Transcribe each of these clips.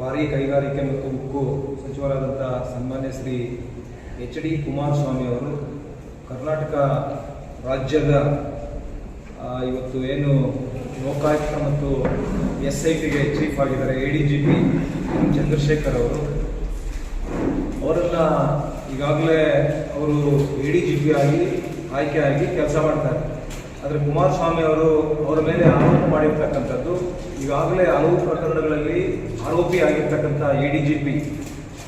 ಭಾರೀ ಕೈಗಾರಿಕೆ ಮತ್ತು ಉಕ್ಕು ಸಚಿವರಾದಂಥ ಸನ್ಮಾನ್ಯ ಶ್ರೀ ಎಚ್ ಡಿ ಕುಮಾರಸ್ವಾಮಿ ಅವರು ಕರ್ನಾಟಕ ರಾಜ್ಯದ ಇವತ್ತು ಏನು ಲೋಕಾಯುಕ್ತ ಮತ್ತು ಎಸ್ ಐ ಪಿಗೆ ಚೀಫ್ ಆಗಿದ್ದಾರೆ, A D G P Chandrashekar ಅವರು. ಅವರನ್ನ ಈಗಾಗಲೇ ಅವರು ಎ ಡಿ ಜಿ ಪಿ ಆಗಿ ಆಯ್ಕೆ ಆಗಿ ಕೆಲಸ ಮಾಡ್ತಾರೆ ಆದರೆ ಕುಮಾರಸ್ವಾಮಿ ಅವರು ಅವರ ಮೇಲೆ ಆರೋಪ ಮಾಡಿರ್ತಕ್ಕಂಥದ್ದು ಈಗಾಗಲೇ ಹಲವು ಪ್ರಕರಣಗಳಲ್ಲಿ ಆರೋಪಿ ಆಗಿರ್ತಕ್ಕಂಥ A D G P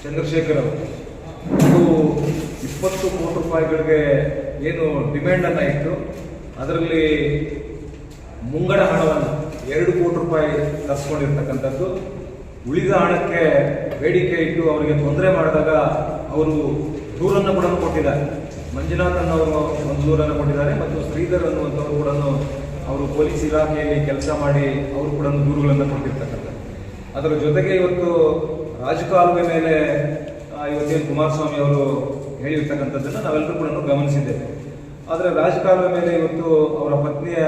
Chandrashekar ಅವರು. ಅದು ಇಪ್ಪತ್ತು ಕೋಟಿ ರೂಪಾಯಿಗಳಿಗೆ ಏನು ಡಿಮ್ಯಾಂಡನ್ನು ಇಟ್ಟು ಅದರಲ್ಲಿ ಮುಂಗಡ ಹಣವನ್ನು ಎರಡು ಕೋಟಿ ರೂಪಾಯಿ ತರಿಸ್ಕೊಂಡಿರ್ತಕ್ಕಂಥದ್ದು ಉಳಿದ ಹಣಕ್ಕೆ ಬೇಡಿಕೆ ಇಟ್ಟು ಅವರಿಗೆ ತೊಂದರೆ ಮಾಡಿದಾಗ ಅವರು ದೂರನ್ನು ಕೂಡ ಕೊಟ್ಟಿದ್ದಾರೆ. ಮಂಜುನಾಥ್ ಅನ್ನೋರು ಒಂದು ದೂರನ್ನು ಕೊಟ್ಟಿದ್ದಾರೆ ಮತ್ತು ಶ್ರೀಧರ್ ಅನ್ನುವಂಥವ್ರು ಕೂಡ ಅವರು ಪೊಲೀಸ್ ಇಲಾಖೆಯಲ್ಲಿ ಕೆಲಸ ಮಾಡಿ ಅವರು ಕೂಡ ದೂರುಗಳನ್ನು ಕೊಟ್ಟಿರ್ತಕ್ಕಂಥ. ಅದರ ಜೊತೆಗೆ ಇವತ್ತು ರಾಜಕಾಲುವೆ ಮೇಲೆ ಇವತ್ತೇನು ಕುಮಾರಸ್ವಾಮಿ ಅವರು ಹೇಳಿರ್ತಕ್ಕಂಥದ್ದನ್ನು ನಾವೆಲ್ಲರೂ ಕೂಡ ಗಮನಿಸಿದ್ದೇವೆ. ಆದರೆ ರಾಜಕಾಲುವೆ ಮೇಲೆ ಇವತ್ತು ಅವರ ಪತ್ನಿಯ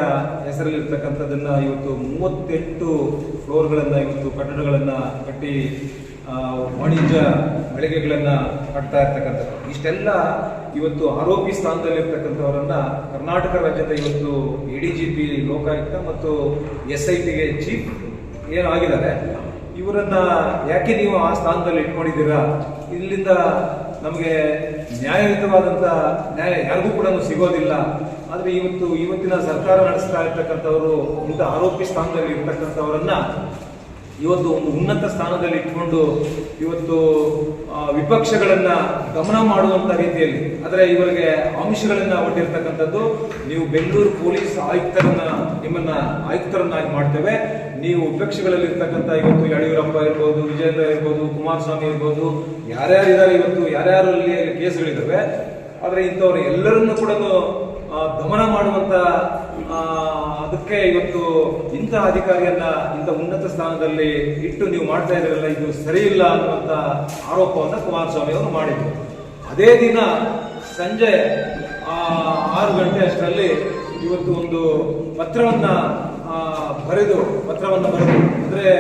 ಹೆಸರಲ್ಲಿರ್ತಕ್ಕಂಥದ್ದನ್ನು ಇವತ್ತು ಮೂವತ್ತೆಂಟು ಫ್ಲೋರ್ಗಳನ್ನು, ಇವತ್ತು ಕಟ್ಟಡಗಳನ್ನು ಕಟ್ಟಿ ವಾಣಿಜ್ಯ ಮಳಿಗೆಗಳನ್ನು ಕಟ್ತಾ ಇರ್ತಕ್ಕಂಥದ್ದು ಇಷ್ಟೆಲ್ಲ ಇವತ್ತು ಆರೋಪಿ ಸ್ಥಾನದಲ್ಲಿರ್ತಕ್ಕಂಥವರನ್ನ ಕರ್ನಾಟಕ ರಾಜ್ಯದ ಇವತ್ತು A D G P Lokayukta ಮತ್ತು ಎಸ್ ಐ ಟಿಗೆ ಚೀಫ್ ಏನಾಗಿದ್ದಾರೆ, ಇವರನ್ನ ಯಾಕೆ ನೀವು ಆ ಸ್ಥಾನದಲ್ಲಿ ಇಟ್ಕೊಂಡಿದ್ದೀರಾ ಇಲ್ಲಿಂದ ನಮಗೆ ನ್ಯಾಯಯುತವಾದಂಥ ನ್ಯಾಯ ಯಾರಿಗೂ ಕೂಡ ಸಿಗೋದಿಲ್ಲ. ಆದರೆ ಇವತ್ತು, ಇವತ್ತಿನ ಸರ್ಕಾರ ನಡೆಸ್ತಾ ಇರ್ತಕ್ಕಂಥವರು, ಇಂಥ ಆರೋಪಿ ಸ್ಥಾನದಲ್ಲಿ ಇರ್ತಕ್ಕಂಥವರನ್ನ ಇವತ್ತು ಒಂದು ಉನ್ನತ ಸ್ಥಾನದಲ್ಲಿ ಇಟ್ಕೊಂಡು ಇವತ್ತು ವಿಪಕ್ಷಗಳನ್ನ ಗಮನ ಮಾಡುವಂತ ರೀತಿಯಲ್ಲಿ, ಆದರೆ ಇವರಿಗೆ ಆಮಿಷಗಳನ್ನ ಒಡ್ಡಿರ್ತಕ್ಕಂಥದ್ದು ನೀವು ಬೆಂಗಳೂರು ಪೊಲೀಸ್ ಆಯುಕ್ತರನ್ನ, ನಿಮ್ಮನ್ನ ಆಯುಕ್ತರನ್ನಾಗಿ ಮಾಡ್ತೇವೆ. ನೀವು ವಿಪಕ್ಷಗಳಲ್ಲಿ ಇರ್ತಕ್ಕಂಥ ಇವತ್ತು ಯಡಿಯೂರಪ್ಪ ಇರ್ಬೋದು ವಿಜೇಂದ್ರ ಇರ್ಬೋದು, ಕುಮಾರಸ್ವಾಮಿ ಇರ್ಬೋದು, ಯಾರ್ಯಾರಿದ್ದಾರೆ ಇವತ್ತು, ಯಾರ್ಯಾರಲ್ಲಿ ಕೇಸ್ಗಳಿದ್ದಾವೆ, ಆದರೆ ಇಂಥವ್ರು ಎಲ್ಲರನ್ನೂ ಕೂಡ ಗಮನ ಮಾಡುವಂತ ಅದಕ್ಕೆ ಇವತ್ತು ಇಂಥ ಅಧಿಕಾರಿಯನ್ನ ಇಂಥ ಉನ್ನತ ಸ್ಥಾನದಲ್ಲಿ ಇಟ್ಟು ನೀವು ಮಾಡ್ತಾ ಇದ್ರಲ್ಲ ಇದು ಸರಿ ಇಲ್ಲ ಅನ್ನುವಂತ ಆರೋಪವನ್ನ ಕುಮಾರಸ್ವಾಮಿ ಅವರು ಮಾಡಿದ್ರು. ಅದೇ ದಿನ ಸಂಜೆ ಆರು ಗಂಟೆ ಅಷ್ಟರಲ್ಲಿ ಇವತ್ತು ಒಂದು ಪತ್ರವನ್ನ ಬರೆದು, ಪತ್ರವನ್ನು ಬರೆದು, ಅಂದ್ರೆ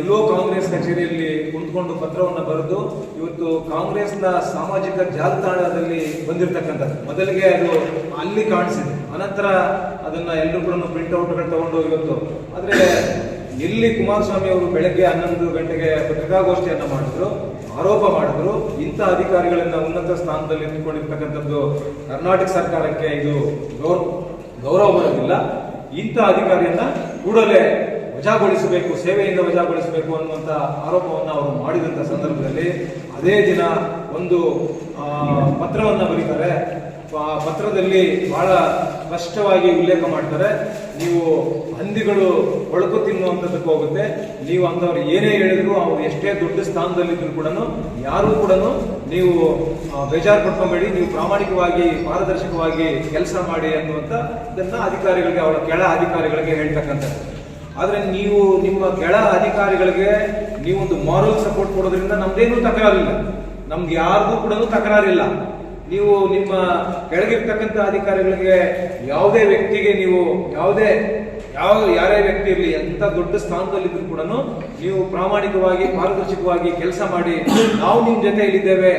ಎಲ್ಲೋ ಕಾಂಗ್ರೆಸ್ ಕಚೇರಿಯಲ್ಲಿ ಕುಂತ್ಕೊಂಡು ಪತ್ರವನ್ನು ಬರೆದು ಇವತ್ತು ಕಾಂಗ್ರೆಸ್ನ ಸಾಮಾಜಿಕ ಜಾಲತಾಣದಲ್ಲಿ ಬಂದಿರತಕ್ಕಂಥದ್ದು. ಮೊದಲಿಗೆ ಅದು ಅಲ್ಲಿ ಕಾಣಿಸಿದೆ. ಅನಂತರ ಅದನ್ನ ಎಲ್ಲರೂ ಕೂಡ ಪ್ರಿಂಟ್ ಔಟ್ಗಳು ತಗೊಂಡು ಇವತ್ತು ಆದರೆ ಎಲ್ಲಿ ಕುಮಾರಸ್ವಾಮಿ ಅವರು ಬೆಳಗ್ಗೆ ಹನ್ನೊಂದು ಗಂಟೆಗೆ ಪತ್ರಿಕಾಗೋಷ್ಠಿಯನ್ನು ಮಾಡಿದ್ರು, ಆರೋಪ ಮಾಡಿದ್ರು, ಇಂಥ ಅಧಿಕಾರಿಗಳನ್ನ ಉನ್ನತ ಸ್ಥಾನದಲ್ಲಿ ಇಟ್ಟುಕೊಂಡಿರ್ತಕ್ಕಂಥದ್ದು ಕರ್ನಾಟಕ ಸರ್ಕಾರಕ್ಕೆ ಇದು ಗೌರವ ಗೌರವ ಬರೋದಿಲ್ಲ. ಇಂಥ ಅಧಿಕಾರಿಯನ್ನ ಕೂಡಲೇ ವಜಾಗೊಳಿಸಬೇಕು, ಸೇವೆಯಿಂದ ವಜಾಗೊಳಿಸಬೇಕು ಅನ್ನುವಂಥ ಆರೋಪವನ್ನು ಅವರು ಮಾಡಿದಂಥ ಸಂದರ್ಭದಲ್ಲಿ ಅದೇ ದಿನ ಒಂದು ಪತ್ರವನ್ನು ಬರೀತಾರೆ. ಆ ಪತ್ರದಲ್ಲಿ ಬಹಳ ಸ್ಪಷ್ಟವಾಗಿ ಉಲ್ಲೇಖ ಮಾಡ್ತಾರೆ. ನೀವು ಹಂದಿಗಳು ಒಳಕು ತಿನ್ನುವಂಥದ್ದಕ್ಕೆ ಹೋಗುತ್ತೆ. ನೀವು ಅಂಥವ್ರು ಏನೇ ಹೇಳಿದ್ರು ಅವ್ರು ಎಷ್ಟೇ ದೊಡ್ಡ ಸ್ಥಾನದಲ್ಲಿದ್ದರೂ ಕೂಡ ಯಾರೂ ಕೂಡ ನೀವು ಬೇಜಾರು ಪಡ್ಕೊಬೇಡಿ. ನೀವು ಪ್ರಾಮಾಣಿಕವಾಗಿ, ಪಾರದರ್ಶಕವಾಗಿ ಕೆಲಸ ಮಾಡಿ ಅನ್ನುವಂಥ ಅದನ್ನು ಅಧಿಕಾರಿಗಳಿಗೆ, ಅವರ ಕೆಳ ಅಧಿಕಾರಿಗಳಿಗೆ ಹೇಳ್ತಕ್ಕಂಥದ್ದು. ಆದ್ರೆ ನೀವು ನಿಮ್ಮ ಕೆಳ ಅಧಿಕಾರಿಗಳಿಗೆ ನೀವೊಂದು ಮಾರಲ್ ಸಪೋರ್ಟ್ ಕೊಡೋದ್ರಿಂದ ನಮ್ದೇನು ತಕರಾರಿಲ್ಲ. ನಮ್ಗೆ ಯಾರಿಗೂ ಕೂಡ ತಕರಾರಿಲ್ಲ. ನೀವು ನಿಮ್ಮ ಕೆಳಗಿರ್ತಕ್ಕಂಥ ಅಧಿಕಾರಿಗಳಿಗೆ ಯಾವುದೇ ವ್ಯಕ್ತಿಗೆ ನೀವು ಯಾವುದೇ, ಯಾವ, ಯಾರೇ ವ್ಯಕ್ತಿ ಇರಲಿ ಎಂತ ದೊಡ್ಡ ಸ್ಥಾನದಲ್ಲಿದ್ದರೂ ಕೂಡ ನೀವು ಪ್ರಾಮಾಣಿಕವಾಗಿ, ಪಾರದರ್ಶಕವಾಗಿ ಕೆಲಸ ಮಾಡಿ ನಾವು ನಿಮ್ಮ ಜೊತೆ ಇಲ್ಲಿದ್ದೇವೆ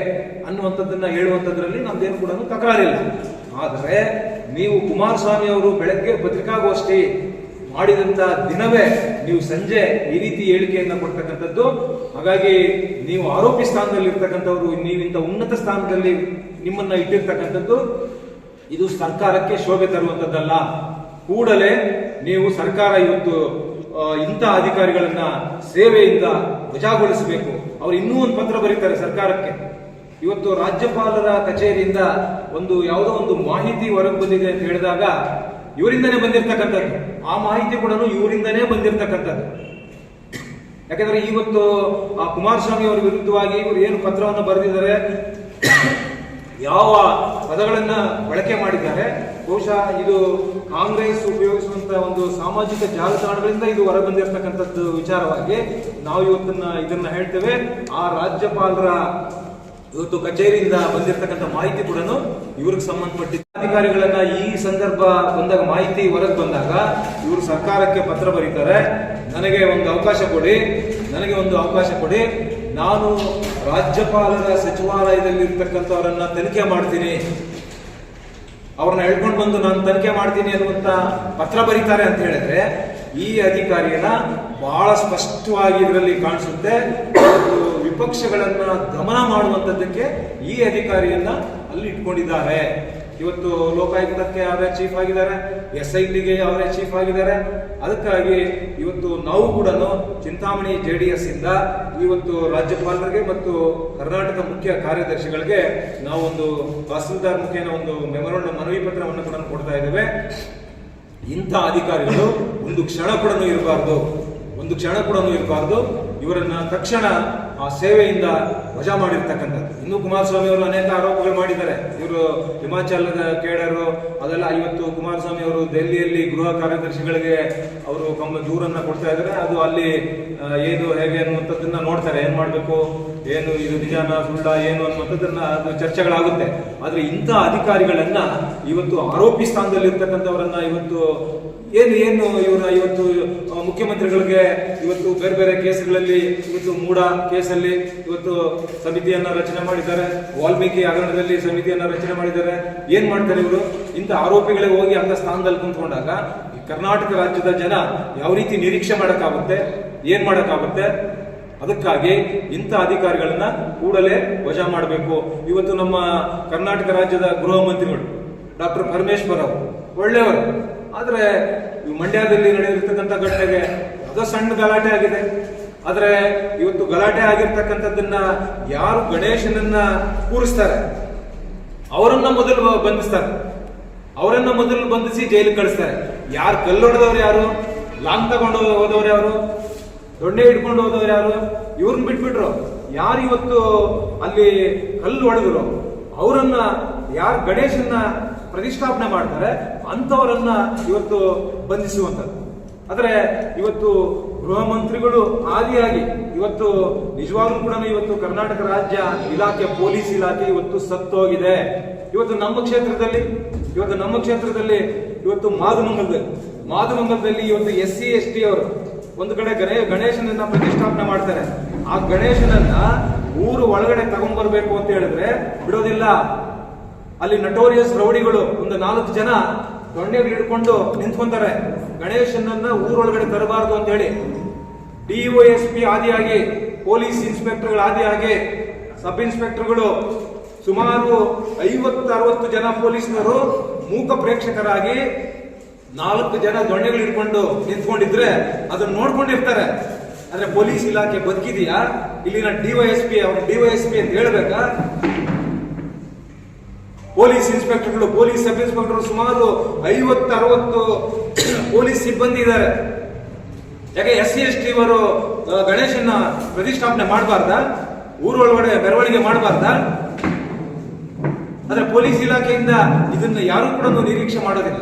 ಅನ್ನುವಂಥದ್ದನ್ನ ಹೇಳುವಂಥದ್ರಲ್ಲಿ ನಮ್ದೇನು ಕೂಡ ತಕರಾರಿಲ್ಲ. ಆದರೆ ನೀವು ಕುಮಾರಸ್ವಾಮಿ ಅವರು ಬೆಳಗ್ಗೆ ಪತ್ರಿಕಾಗೋಷ್ಠಿ ಮಾಡಿದಂತ ದಿನವೇ ನೀವು ಸಂಜೆ ಈ ರೀತಿ ಹೇಳಿಕೆಯನ್ನ ಕೊಡ್ತಕ್ಕಂಥದ್ದು. ಹಾಗಾಗಿ ನೀವು ಆರೋಪಿ ಸ್ಥಾನದಲ್ಲಿ ಇರ್ತಕ್ಕಂಥವ್ರು ನೀವಿಂತ ಉನ್ನತ ಸ್ಥಾನದಲ್ಲಿ ನಿಮ್ಮನ್ನ ಇಟ್ಟಿರ್ತಕ್ಕಂಥದ್ದು. ಇದು ಸರ್ಕಾರಕ್ಕೆ ಶೋಭೆ ತರುವಂತದ್ದಲ್ಲ ಕೂಡಲೇ ನೀವು ಸರ್ಕಾರ ಇವತ್ತು ಇಂಥ ಅಧಿಕಾರಿಗಳನ್ನ ಸೇವೆಯಿಂದ ವಜಾಗೊಳಿಸಬೇಕು. ಅವ್ರು ಇನ್ನೂ ಒಂದು ಪತ್ರ ಬರೀತಾರೆ ಸರ್ಕಾರಕ್ಕೆ. ಇವತ್ತು ರಾಜ್ಯಪಾಲರ ಕಚೇರಿಯಿಂದ ಒಂದು ಯಾವುದೋ ಒಂದು ಮಾಹಿತಿ ಹೊರಗೆ ಬಂದಿದೆ ಅಂತ ಹೇಳಿದಾಗ ಇವರಿಂದನೇ ಬಂದಿರತಕ್ಕಂಥದ್ದು. ಆ ಮಾಹಿತಿ ಕೂಡ ಇವರಿಂದನೇ ಬಂದಿರತಕ್ಕಂಥದ್ದು. ಯಾಕಂದ್ರೆ ಇವತ್ತು ಆ ಕುಮಾರಸ್ವಾಮಿ ಅವರ ವಿರುದ್ಧವಾಗಿ ಇವರು ಏನು ಪತ್ರವನ್ನು ಬರೆದಿದ್ದಾರೆ, ಯಾವ ಪದಗಳನ್ನ ಬಳಕೆ ಮಾಡಿದ್ದಾರೆ, ಬಹುಶಃ ಇದು ಕಾಂಗ್ರೆಸ್ ಉಪಯೋಗಿಸುವಂತ ಒಂದು ಸಾಮಾಜಿಕ ಜಾಲತಾಣಗಳಿಂದ ಇದು ಹೊರ ಬಂದಿರತಕ್ಕಂಥದ್ದು ವಿಚಾರವಾಗಿ ನಾವು ಇವತ್ತನ್ನ ಇದನ್ನ ಹೇಳ್ತೇವೆ. ಆ ರಾಜ್ಯಪಾಲರ ಇವತ್ತು ಕಚೇರಿಯಿಂದ ಬಂದಿರತಕ್ಕಂಥ ಮಾಹಿತಿ ಕೂಡ ಇವ್ರಿಗೆ ಸಂಬಂಧಪಟ್ಟಿದ್ದ ಅಧಿಕಾರಿಗಳನ್ನ ಈ ಸಂದರ್ಭ ಬಂದಾಗ, ಮಾಹಿತಿ ಹೊರಗೆ ಬಂದಾಗ ಇವರು ಸರ್ಕಾರಕ್ಕೆ ಪತ್ರ ಬರೀತಾರೆ. ನನಗೆ ಒಂದು ಅವಕಾಶ ಕೊಡಿ, ನನಗೆ ಒಂದು ಅವಕಾಶ ಕೊಡಿ. ನಾನು ರಾಜ್ಯಪಾಲರ ಸಚಿವಾಲಯದಲ್ಲಿ ಇರ್ತಕ್ಕಂಥವರನ್ನ ತನಿಖೆ ಮಾಡ್ತೀನಿ. ಅವ್ರನ್ನ ಹೇಳ್ಕೊಂಡು ಬಂದು ನಾನು ತನಿಖೆ ಮಾಡ್ತೀನಿ ಅನ್ನುವಂತ ಪತ್ರ ಬರೀತಾರೆ ಅಂತ ಹೇಳಿದ್ರೆ ಈ ಅಧಿಕಾರಿಯನ್ನ ಬಹಳ ಸ್ಪಷ್ಟವಾಗಿ ಇದರಲ್ಲಿ ಕಾಣಿಸುತ್ತೆ. ವಿಪಕ್ಷಗಳನ್ನ ದಮನ ಮಾಡುವಂತದ್ದಕ್ಕೆ ಈ ಅಧಿಕಾರಿಯನ್ನ ಅಲ್ಲಿ ಇಟ್ಕೊಂಡಿದ್ದಾರೆ. ಇವತ್ತು ಲೋಕಾಯುಕ್ತಕ್ಕೆ ಅವರೇ ಚೀಫ್ ಆಗಿದ್ದಾರೆ ಎಸ್ ಐ ಟಿಗೆ ಅವರೇ ಚೀಫ್ ಆಗಿದ್ದಾರೆ. ಅದಕ್ಕಾಗಿ ಇವತ್ತು ನಾವು ಕೂಡ ಚಿಂತಾಮಣಿ ಜೆ ಡಿ ಎಸ್ ಇಂದ ಇವತ್ತು ರಾಜ್ಯಪಾಲರಿಗೆ ಮತ್ತು ಕರ್ನಾಟಕ ಮುಖ್ಯ ಕಾರ್ಯದರ್ಶಿಗಳಿಗೆ ನಾವು ಒಂದು ತಹಸೀಲ್ದಾರ್ ಮುಖೇನ ಒಂದು ಮೆಮೊರಂಡಮ್ ಮನವಿ ಪತ್ರವನ್ನು ಕೂಡ ಕೊಡ್ತಾ ಇದ್ದೇವೆ. ಇಂಥ ಅಧಿಕಾರಿಗಳು ಒಂದು ಕ್ಷಣ ಕೂಡ ಇರಬಾರ್ದು. ಒಂದು ಕ್ಷಣ ಕೂಡ ಇರಬಾರ್ದು. ಇವರನ್ನ ತಕ್ಷಣ ಆ ಸೇವೆಯಿಂದ ವಜಾ ಮಾಡಿರ್ತಕ್ಕಂಥದ್ದು. ಇನ್ನು ಕುಮಾರಸ್ವಾಮಿ ಅವರು ಅನೇಕ ಆರೋಪಗಳು ಮಾಡಿದ್ದಾರೆ. ಇವರು ಹಿಮಾಚಲದ ಕೇಡರು, ಅದೆಲ್ಲ ಇವತ್ತು ಕುಮಾರಸ್ವಾಮಿ ಅವರು ದೆಹಲಿಯಲ್ಲಿ ಗೃಹ ಕಾರ್ಯದರ್ಶಿಗಳಿಗೆ ಅವರು ಕಮ್ಮ ದೂರನ್ನ ಕೊಡ್ತಾ ಇದ್ದಾರೆ. ಅದು ಅಲ್ಲಿ ಏನು, ಹೇಗೆ ಅನ್ನುವಂಥದ್ದನ್ನ ನೋಡ್ತಾರೆ. ಏನ್ ಮಾಡ್ಬೇಕು? ಏನು ಇದು ನಿಜಾನ, ಸುಳ್ಳ, ಏನು ಅನ್ನುವಂಥದ್ದನ್ನ ಅದು ಚರ್ಚೆಗಳಾಗುತ್ತೆ. ಆದ್ರೆ ಇಂಥ ಅಧಿಕಾರಿಗಳನ್ನ ಇವತ್ತು ಆರೋಪಿ ಸ್ಥಾನದಲ್ಲಿ ಇರ್ತಕ್ಕಂಥವರನ್ನ ಇವತ್ತು ಏನು ಏನು ಇವರ ಇವತ್ತು ಮುಖ್ಯಮಂತ್ರಿಗಳಿಗೆ ಇವತ್ತು ಬೇರೆ ಬೇರೆ ಕೇಸ್ಗಳಲ್ಲಿ ಇವತ್ತು ಮೂಡ ಕೇಸಲ್ಲಿ ಇವತ್ತು ಸಮಿತಿಯನ್ನ ರಚನೆ ಮಾಡಿದ್ದಾರೆ. ವಾಲ್ಮೀಕಿ ಹಗರಣದಲ್ಲಿ ಸಮಿತಿಯನ್ನ ರಚನೆ ಮಾಡಿದ್ದಾರೆ. ಏನ್ ಮಾಡ್ತಾರೆ ಇವರು? ಇಂಥ ಆರೋಪಿಗಳಿಗೆ ಹೋಗಿ ಅಂತ ಸ್ಥಾನದಲ್ಲಿ ಕುಂತ್ಕೊಂಡಾಗ ಕರ್ನಾಟಕ ರಾಜ್ಯದ ಜನ ಯಾವ ರೀತಿ ನಿರೀಕ್ಷೆ ಮಾಡಕ್ಕಾಗುತ್ತೆ, ಏನ್ ಮಾಡಕ್ಕಾಗುತ್ತೆ? ಅದಕ್ಕಾಗಿ ಇಂಥ ಅಧಿಕಾರಿಗಳನ್ನ ಕೂಡಲೇ ವಜಾ ಮಾಡಬೇಕು. ಇವತ್ತು ನಮ್ಮ ಕರ್ನಾಟಕ ರಾಜ್ಯದ ಗೃಹ ಮಂತ್ರಿಗಳು ಡಾಕ್ಟರ್ ಪರಮೇಶ್ವರ್ ಅವರು ಒಳ್ಳೆಯವರು. ಆದ್ರೆ ಮಂಡ್ಯದಲ್ಲಿ ನಡೆದಿರ್ತಕ್ಕಂಥ ಘಟನೆಗೆ ಅದು ಸಣ್ಣ ಗಲಾಟೆ ಆಗಿದೆ. ಆದ್ರೆ ಇವತ್ತು ಗಲಾಟೆ ಆಗಿರ್ತಕ್ಕಂಥದ್ದನ್ನ ಯಾರು ಗಣೇಶನನ್ನ ಕೂರಿಸ್ತಾರೆ? ಅವರನ್ನ ಮೊದಲು ಬಂಧಿಸ್ತಾರೆ. ಅವರನ್ನ ಮೊದಲು ಬಂಧಿಸಿ ಜೈಲಿಗೆ ಕಳಿಸ್ತಾರೆ. ಯಾರು ಕಲ್ಲೊಡೆದವ್ರು ಯಾರು? ಲಾಂಗ್ ತಗೊಂಡು ಹೋದವ್ರು ಯಾರು? ದೊಣ್ಣೆ ಹಿಡ್ಕೊಂಡು ಹೋದವ್ರು ಯಾರು? ಇವ್ರನ್ನ ಬಿಟ್ಬಿಟ್ರು. ಯಾರು ಇವತ್ತು ಅಲ್ಲಿ ಕಲ್ಲು ಹೊಡೆದ್ರು? ಅವರನ್ನ ಯಾರು ಗಣೇಶನ್ನ ಪ್ರತಿಷ್ಠಾಪನೆ ಮಾಡ್ತಾರೆ? ಅಂತವರನ್ನ ಇವತ್ತು ಬಂಧಿಸುವಂಥದ್ದು. ಆದ್ರೆ ಇವತ್ತು ಗೃಹ ಮಂತ್ರಿಗಳು ಆದಿಯಾಗಿ, ಇವತ್ತು ನಿಜವಾಗ್ಲೂ ಕೂಡ ಇವತ್ತು ಕರ್ನಾಟಕ ರಾಜ್ಯ ಇಲಾಖೆ, ಪೊಲೀಸ್ ಇಲಾಖೆ ಇವತ್ತು ಸತ್ತೋಗಿದೆ. ಇವತ್ತು ನಮ್ಮ ಕ್ಷೇತ್ರದಲ್ಲಿ, ಇವತ್ತು ನಮ್ಮ ಕ್ಷೇತ್ರದಲ್ಲಿ ಇವತ್ತು ಮಾದುಮಂಗಲದಲ್ಲಿ ಮಾದುಮಂಗಲದಲ್ಲಿ ಇವತ್ತು ಎಸ್ ಸಿ, ಎಸ್ ಟಿ ಅವರು ಒಂದು ಕಡೆ ಗಣೇ, ಗಣೇಶನನ್ನ ಪ್ರತಿಷ್ಠಾಪನೆ ಮಾಡ್ತಾರೆ. ಆ ಗಣೇಶನನ್ನ ಊರು ಒಳಗಡೆ ತಗೊಂಡ್ಬರ್ಬೇಕು ಅಂತ ಹೇಳಿದ್ರೆ, ಬಿಡೋದಿಲ್ಲ. ಅಲ್ಲಿ ನಟೋರಿಯಸ್ ರೌಡಿಗಳು ಒಂದು ನಾಲ್ಕು ಜನ ದೊಣ್ಣೆಗಳು ಹಿಡ್ಕೊಂಡು ನಿಂತ್ಕೊಂತಾರೆ. ಗಣೇಶನನ್ನ ಊರೊಳಗಡೆ ತರಬಾರದು ಅಂತ ಹೇಳಿ ಡಿಒಎಸ್ಪಿ ಆದಿಯಾಗಿ, ಪೊಲೀಸ್ ಇನ್ಸ್ಪೆಕ್ಟರ್ಗಳ ಆದಿಯಾಗಿ, ಸಬ್ ಇನ್ಸ್ಪೆಕ್ಟರ್ಗಳು ಸುಮಾರು ಐವತ್ತು ಅರವತ್ತು ಜನ ಪೊಲೀಸ್ನವರು ಮೂಕ ಪ್ರೇಕ್ಷಕರಾಗಿ ನಾಲ್ಕು ಜನ ದೊಣ್ಣೆಗಳು ಹಿಡ್ಕೊಂಡು ನಿಂತ್ಕೊಂಡಿದ್ರೆ ಅದನ್ನ ನೋಡ್ಕೊಂಡಿರ್ತಾರೆ. ಅಂದ್ರೆ ಪೊಲೀಸ್ ಇಲಾಖೆ ಬದುಕಿದೆಯಾ? ಇಲ್ಲಿನ ಡಿವೈಎಸ್ಪಿ ಅವ್ರ ಡಿವೈಎಸ್ಪಿ ಅಂತ ಹೇಳ್ಬೇಕಾ? ಪೊಲೀಸ್ ಇನ್ಸ್ಪೆಕ್ಟರ್ಗಳು, ಪೊಲೀಸ್ ಸಬ್ ಇನ್ಸ್ಪೆಕ್ಟರ್ ಸುಮಾರು ಐವತ್ತು ಅರವತ್ತು ಪೊಲೀಸ್ ಸಿಬ್ಬಂದಿ ಇದ್ದಾರೆ. ಯಾಕೆ ಎಸ್ ಸಿ, ಎಸ್ ಟಿ ಅವರು ಗಣೇಶನ ಪ್ರತಿಷ್ಠಾಪನೆ ಮಾಡಬಾರ್ದ? ಊರೊಳಗಡೆ ಮೆರವಣಿಗೆ ಮಾಡಬಾರ್ದ? ಆದ್ರೆ ಪೊಲೀಸ್ ಇಲಾಖೆಯಿಂದ ಇದನ್ನ ಯಾರು ಕೂಡ ನಿರೀಕ್ಷೆ ಮಾಡೋದಿಲ್ಲ.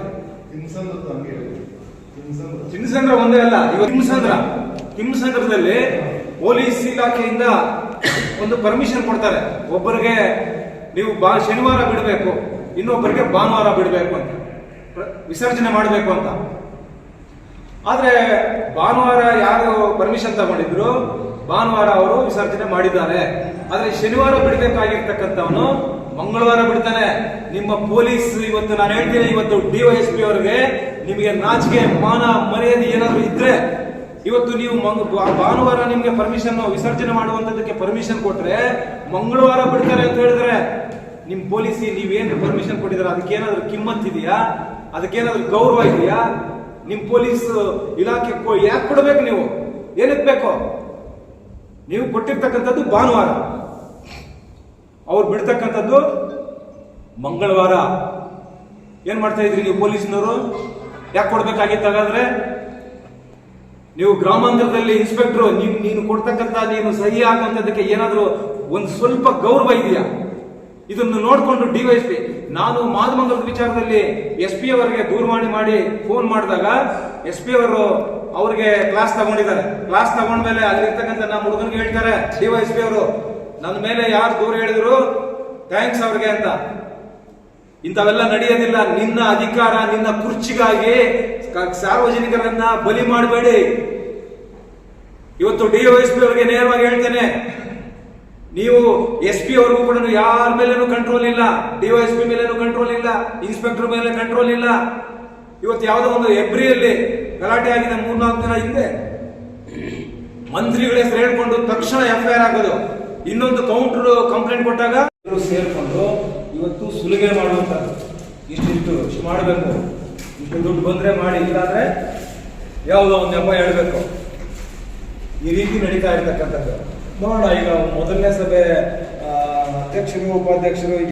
ಚಿನ್ನಸಂದ್ರ ಒಂದೇ ಅಲ್ಲ ಇವತ್ತು ಹಿಂಸಂದ್ರ ಹಿಂಸಂದ್ರದಲ್ಲಿ ಪೊಲೀಸ್ ಇಲಾಖೆಯಿಂದ ಒಂದು ಪರ್ಮಿಷನ್ ಕೊಡ್ತಾರೆ. ಒಬ್ಬರಿಗೆ ನೀವು ಬಾ ಶನಿವಾರ ಬಿಡಬೇಕು, ಇನ್ನೊಬ್ಬರಿಗೆ ಭಾನುವಾರ ಬಿಡಬೇಕು ಅಂತ. ವಿಸರ್ಜನೆ ಮಾಡಬೇಕು ಅಂತ. ಆದ್ರೆ ಭಾನುವಾರ ಯಾರು ಪರ್ಮಿಷನ್ ತಗೊಂಡಿದ್ರು, ಭಾನುವಾರ ಅವರು ವಿಸರ್ಜನೆ ಮಾಡಿದ್ದಾರೆ. ಆದ್ರೆ ಶನಿವಾರ ಬಿಡಬೇಕಾಗಿರ್ತಕ್ಕಂಥವನು ಮಂಗಳವಾರ ಬಿಡ್ತಾನೆ. ನಿಮ್ಮ ಪೊಲೀಸ್ ಇವತ್ತು ನಾನು ಹೇಳ್ತೀನಿ, ಇವತ್ತು ಡಿವೈಎಸ್ಪಿ ಅವರಿಗೆ ನಿಮಗೆ ನಾಚಿಕೆ, ಮಾನ, ಮರ್ಯಾದೆ ಏನಾದ್ರು ಇದ್ರೆ, ಇವತ್ತು ನೀವು ಭಾನುವಾರ ನಿಮ್ಗೆ ಪರ್ಮಿಷನ್ ವಿಸರ್ಜನೆ ಮಾಡುವಂತದಕ್ಕೆ ಪರ್ಮಿಷನ್ ಕೊಟ್ರೆ ಮಂಗಳವಾರ ಬಿಡ್ತಾರೆ ಅಂತ ಹೇಳಿದ್ರೆ ನಿಮ್ ಪೊಲೀಸ್ ನೀವೇನು ಪರ್ಮಿಷನ್ ಅದಕ್ಕೆ ಅದಕ್ಕೇನಾದ್ರೂ ಕಿಮ್ಮತ್ ಇದೆಯಾ? ಅದಕ್ಕೇನಾದ್ರೂ ಗೌರವ ಇದೆಯಾ? ನಿಮ್ ಪೊಲೀಸ್ ಇಲಾಖೆ ಯಾಕೆ ಕೊಡಬೇಕು ನೀವು? ಏನಕ್ಕೆ ಬೇಕು? ನೀವು ಕೊಟ್ಟಿರ್ತಕ್ಕಂಥದ್ದು ಭಾನುವಾರ. ಅವ್ರು ಬಿಡ್ತಕ್ಕಂಥದ್ದು ಮಂಗಳವಾರ. ಏನ್ ಮಾಡ್ತಾ ಇದ್ರಿ ನೀವು ಪೊಲೀಸ್ನವರು? ಯಾಕೆ ಕೊಡ್ಬೇಕಾಗಿತ್ತು ಹಾಗಾದ್ರೆ? ನೀವು ಗ್ರಾಮಾಂತರದಲ್ಲಿ ಇನ್ಸ್ಪೆಕ್ಟರ್ ನೀವು ನೀನು ಕೊಡ್ತಕ್ಕಂಥ ನೀನು ಸಹಿ ಹಾಕಂತದಕ್ಕೆ ಏನಾದ್ರೂ ಒಂದು ಸ್ವಲ್ಪ ಗೌರವ ಇದೆಯಾ? ಇದನ್ನು ನೋಡಿಕೊಂಡು ಡಿವೈಎಸ್ಪಿ ನಾನು ಮಾದಮಂಗಲದ ವಿಚಾರದಲ್ಲಿ ಎಸ್ ಪಿ ಅವರಿಗೆ ದೂರವಾಣಿ ಮಾಡಿ ಫೋನ್ ಮಾಡಿದಾಗ ಎಸ್ ಪಿ ಅವರು ಅವ್ರಿಗೆ ಕ್ಲಾಸ್ ತಗೊಂಡಿದ್ದಾರೆ. ಕ್ಲಾಸ್ ತಗೊಂಡ್ಮೇಲೆ ಅಲ್ಲಿರ್ತಕ್ಕಂಥ ನಮ್ಮ ಹುಡುಗನಿಗೆ ಹೇಳ್ತಾರೆ ಡಿವೈಎಸ್ಪಿ ಅವರು, ನನ್ನ ಮೇಲೆ ಯಾರು ದೂರ ಹೇಳಿದ್ರು? ಥ್ಯಾಂಕ್ಸ್ ಅವ್ರಿಗೆ ಅಂತ. ಇಂಥವೆಲ್ಲ ನಡೆಯೋದಿಲ್ಲ. ನಿನ್ನ ಅಧಿಕಾರ, ನಿನ್ನ ಕುರ್ಚಿಗಾಗಿ ಸಾರ್ವಜನಿಕರನ್ನ ಬಲಿ ಮಾಡಬೇಡಿ. ಇವತ್ತು ಡಿವೈಎಸ್ಪಿ ಅವರಿಗೆ ನೇರವಾಗಿ ಹೇಳ್ತೇನೆ ನೀವು ಎಸ್ ಪಿ ಅವ್ರಿಗೂ ಕೂಡ ಯಾರ ಮೇಲೇನು ಕಂಟ್ರೋಲ್ ಇಲ್ಲ ಡಿವೈಎಸ್ಪಿ ಮೇಲೇನು ಕಂಟ್ರೋಲ್ ಇಲ್ಲ ಇನ್ಸ್ಪೆಕ್ಟರ್ ಮೇಲೆ ಕಂಟ್ರೋಲ್ ಇಲ್ಲ. ಇವತ್ತು ಯಾವುದೋ ಒಂದು ಎಬ್ರಿಯಲ್ಲಿ ಗಲಾಟೆ ಆಗಿದೆ ಮೂರ್ನಾಲ್ಕು ದಿನ ಹಿಂದೆ ಮಂತ್ರಿಗಳ ಹೆಸರು ಹೇಳ್ಕೊಂಡು ತಕ್ಷಣ ಎಫ್ ಐ ಆರ್ ಆಗೋದು ಇನ್ನೊಂದು ಕೌಂಟರ್ ಕಂಪ್ಲೇಂಟ್ ಕೊಟ್ಟಾಗ ಸೇರ್ಕೊಂಡು ಇವತ್ತು ಸುಲಿಗೆ ಮಾಡುವಂತ ಇಷ್ಟಿಷ್ಟು ಇಷ್ಟು ಮಾಡಬೇಕು. ಇಷ್ಟು ದುಡ್ಡು ಬಂದ್ರೆ ಮಾಡಿ, ಇಲ್ಲಾಂದ್ರೆ ಯಾವುದೋ ಒಂದು ನೆಪ ಹೇಳ್ಬೇಕು. ಈ ರೀತಿ ನಡೀತಾ ಇರ್ತಕ್ಕಂಥದ್ದು. ನೋಡೋಣ ಈಗ ಮೊದಲನೇ ಸಭೆ ಅಧ್ಯಕ್ಷರು ಉಪಾಧ್ಯಕ್ಷರು